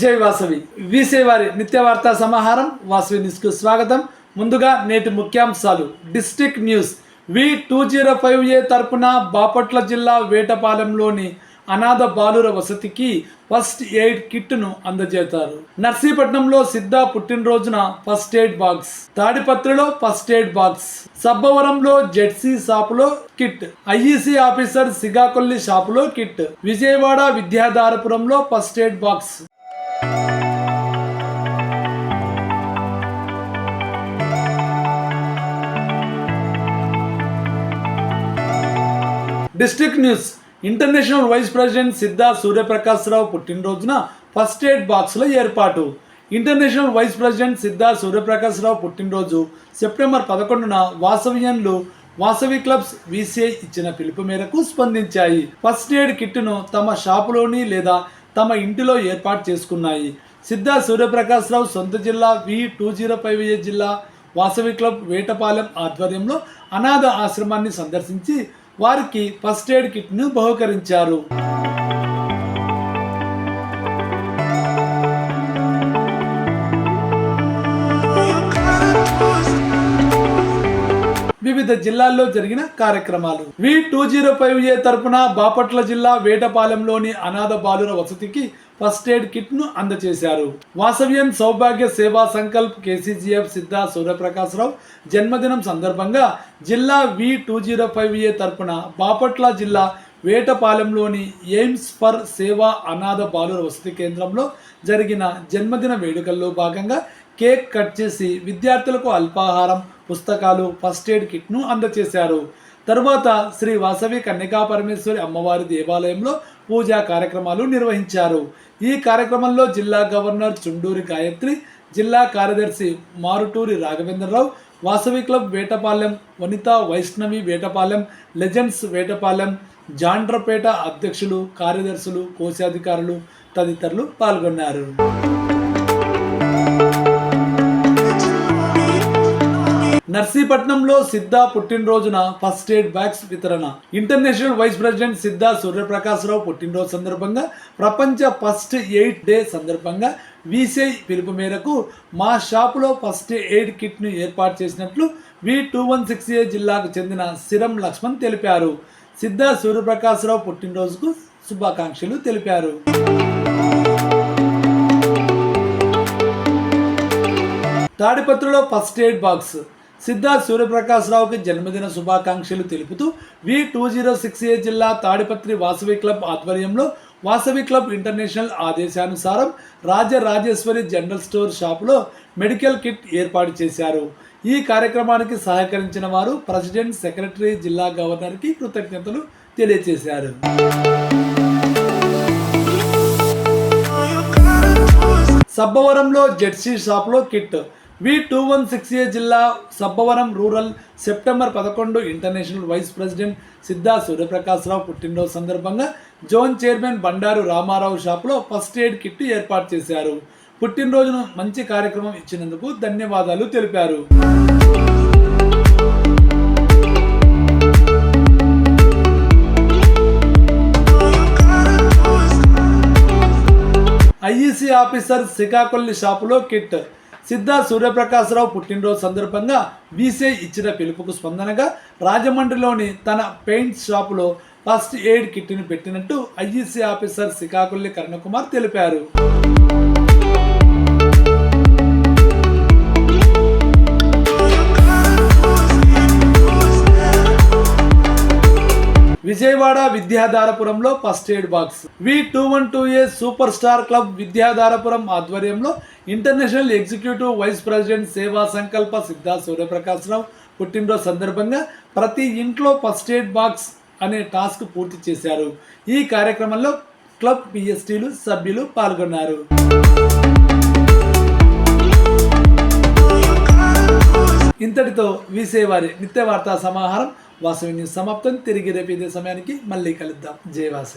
జై వాసవి. వీసే వారి నిత్య సమాహారం వాసవి న్యూస్కు స్వాగతం. ముందుగా నేటి ముఖ్యాంశాలు. District news. V two zero five A తరపున బాపట్ల జిల్లా వేటపాలెంలోని అనాథ బాలుర వసతికి ఫస్ట్ ఎయిడ్ కిట్ను అందజేస్తారు నర్సీపట్నంలో సిద్ధ పుట్టినరోజున ఫస్ట్ ఎయిడ్ బాక్స్. తాడిపత్రిలో ఫస్ట్ ఎయిడ్ బాక్స్. సబ్బవరంలో జెడ్సీ షాపులో కిట్. ఐఈసీ ఆఫీసర్ సిగాకొల్లి షాపులో kit. Vijayawada విద్యాధారపురంలో first aid box. District news. International vice president Siddha Suryaprakashrao పుట్టినరోజున ఫస్ట్ ఎయిడ్ బాక్స్ల ఏర్పాటు. International vice president Siddha Suryaprakashrao పుట్టినరోజు సెప్టెంబర్ పదకొండున వాసవియన్లు వాసవి క్లబ్స్ వీసీఐ ఇచ్చిన పిలుపు మేరకు స్పందించాయి. ఫస్ట్ ఎయిడ్ కిట్ను తమ షాపులోని లేదా తమ ఇంటిలో ఏర్పాటు చేసుకున్నాయి. సిద్ధా సూర్యప్రకాశ్రావు సొంత జిల్లా V two zero five A జిల్లా వాసవి క్లబ్ వేటపాలెం ఆధ్వర్యంలో అనాథ ఆశ్రమాన్ని సందర్శించి వారికి ఫస్ట్ ఎయిడ్ కిట్ను బహుకరించారు. వివిధ జిల్లాల్లో జరిగిన కార్యక్రమాలు. V two zero five A తరపున బాపట్ల జిల్లా వేటపాలెంలోని అనాథ బాలుర వసతికి ఫస్ట్ ఎయిడ్ కిట్ను అందజేశారు వాసవ్యం సౌభాగ్య సేవా సంకల్ప్ కేసీజీఎఫ్ సిద్ధ సూర్యప్రకాశ్రావు జన్మదినం సందర్భంగా జిల్లా V two zero five A తరపున బాపట్ల జిల్లా వేటపాలెంలోని ఎయిమ్స్ ఫర్ సేవా అనాథ బాలుర వసతి కేంద్రంలో జరిగిన జన్మదిన వేడుకల్లో భాగంగా కేక్ కట్ చేసి విద్యార్థులకు అల్పాహారం పుస్తకాలు ఫస్ట్ ఎయిడ్ కిట్ను అందజేశారు తరువాత శ్రీ వాసవి కన్యకా పరమేశ్వరి అమ్మవారి దేవాలయంలో పూజా కార్యక్రమాలు నిర్వహించారు. ఈ కార్యక్రమంలో జిల్లా గవర్నర్ చుండూరి గాయత్రి జిల్లా కార్యదర్శి మారుటూరి రాఘవేంద్రరావు వాసవి క్లబ్ వేటపాలెం వనిత వైష్ణవి వేటపాలెం లెజెండ్స్ వేటపాలెం జాండ్రపేట అధ్యక్షులు కార్యదర్శులు కోశాధికారులు తదితరులు పాల్గొన్నారు. నర్సీపట్నంలో సిద్ధా పుట్టినరోజున ఫస్ట్ ఎయిడ్ బ్యాగ్స్ వితరణ. International vice president Siddha Suryaprakashrao పుట్టినరోజు సందర్భంగా ప్రపంచ ఫస్ట్ ఎయిడ్ డే సందర్భంగా వీసీఐ పిలుపు మేరకు మా షాపులో ఫస్ట్ ఎయిడ్ కిట్ను ఏర్పాటు చేసినట్లు V two one six A జిల్లాకు చెందిన సిరం లక్ష్మణ్ తెలిపారు. సిద్ధా సూర్యప్రకాశ్రావు పుట్టినరోజుకు శుభాకాంక్షలు తెలిపారు. తాడిపత్రిలో ఫస్ట్ ఎయిడ్ బాక్స్. సిద్ధార్థ్ సూర్యప్రకాశ్రావుకి జన్మదిన శుభాకాంక్షలు తెలుపుతూ V two zero six A జిల్లా తాడిపత్రి వాసవి క్లబ్ ఆధ్వర్యంలో వాసవి క్లబ్ ఇంటర్నేషనల్ ఆదేశానుసారం రాజరాజేశ్వరి జనరల్ స్టోర్ షాపులో మెడికల్ కిట్ ఏర్పాటు చేశారు. ఈ కార్యక్రమానికి సహకరించిన వారు ప్రెసిడెంట్ సెక్రటరీ జిల్లా గవర్నర్కి కృతజ్ఞతలు తెలియజేశారు. సబ్బవరంలో జెర్సీ షాప్లో kit V two one six A జిల్లా సబ్బవరం రూరల్ సెప్టెంబర్ పదకొండు international vice president Siddha Suryaprakashrao పుట్టినరోజు సందర్భంగా జోన్ చైర్మన్ బండారు రామారావు షాప్లో ఫస్ట్ ఎయిడ్ కిట్ ఏర్పాటు చేశారు. పుట్టినరోజును మంచి కార్యక్రమం ఇచ్చినందుకు ధన్యవాదాలు తెలిపారు. ఐఈసీ ఆఫీసర్ శ్రీకాకుళం షాపులో కిట్ సిద్ధా సూర్యప్రకాశరావు పుట్టినరోజు సందర్భంగా వీసే ఇచ్చిన పిలుపుకు స్పందనగా రాజమండ్రిలోని తన పెయింట్ షాపులో ఫస్ట్ ఎయిడ్ కిట్ను పెట్టినట్టు ఐఈసీ ఆఫీసర్ శ్రీకాకుళి కరుణకుమార్ తెలిపారు. Vijayawada విద్యాధారపురంలో first aid box. V two one two A super star club Vidyadharapuram ఆధ్వర్యంలో ఇంటర్నేషనల్ ఎగ్జిక్యూటివ్ వైస్ ప్రెసిడెంట్ సేవా సంకల్ప సిద్ధా సూర్యప్రకాశ్రావు పుట్టినరోజు సందర్భంగా ప్రతి ఇంట్లో ఫస్ట్ ఎయిడ్ బాక్స్ అనే టాస్క్ పూర్తి చేశారు. ఈ కార్యక్రమంలో క్లబ్ పిఎస్టీలు సభ్యులు పాల్గొన్నారు. ఇంతటితో వీసేవారి నిత్య వార్తా సమాహారం వాసవి న్యూస్ సమాప్తం. తిరిగి రేపు ఇదే సమయానికి మళ్ళీ కలుద్దాం. జయవాసవి